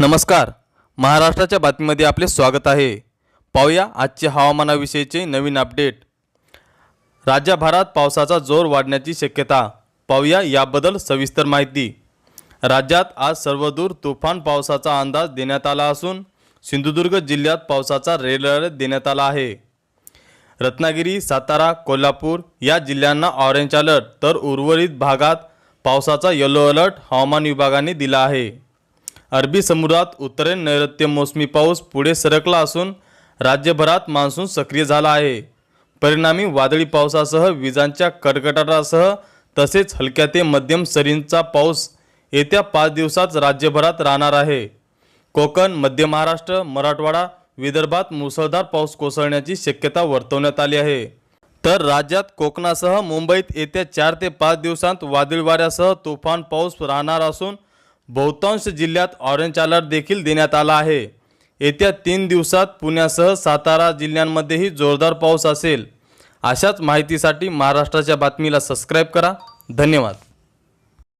नमस्कार. महाराष्ट्राच्या बातमीमध्ये आपले स्वागत आहे. पाहूया आजचे हवामानाविषयीचे नवीन अपडेट. राज्यभरात पावसाचा जोर वाढण्याची शक्यता. पाहूया याबद्दल सविस्तर माहिती. राज्यात आज सर्वदूर तुफान पावसाचा अंदाज देण्यात आला असून सिंधुदुर्ग जिल्ह्यात पावसाचा रेड अलर्ट देण्यात आला आहे. रत्नागिरी सातारा कोल्हापूर या जिल्ह्यांना ऑरेंज अलर्ट तर उर्वरित भागात पावसाचा येलो अलर्ट हवामान विभागाने दिला आहे. अरबी समुद्रात उत्तरेन नैऋत्य मोसमी पाऊस पुढे सरकला असून राज्यभरात मान्सून सक्रिय झाला आहे. परिणामी वादळी पावसासह विजांच्या कडकडाटासह तसेच हलक्या ते मध्यम सरींचा पाऊस येत्या पाच दिवसात राज्यभरात राहणार आहे. कोकण मध्य महाराष्ट्र मराठवाडा विदर्भात मुसळधार पाऊस कोसळण्याची शक्यता वर्तवण्यात आली आहे. तर राज्यात कोकणासह मुंबईत येत्या चार ते पाच दिवसांत वादळी वाऱ्यासह तुफान पाऊस राहणार असून बहुतांश जिल्ह्यात ऑरेंज अलर्ट देखील देण्यात आला आहे. येत्या तीन दिवसात पुण्यासह सातारा जिल्ह्यांमध्येही जोरदार पाऊस असेल. अशाच माहितीसाठी महाराष्ट्राच्या बातमीला सबस्क्राईब करा. धन्यवाद.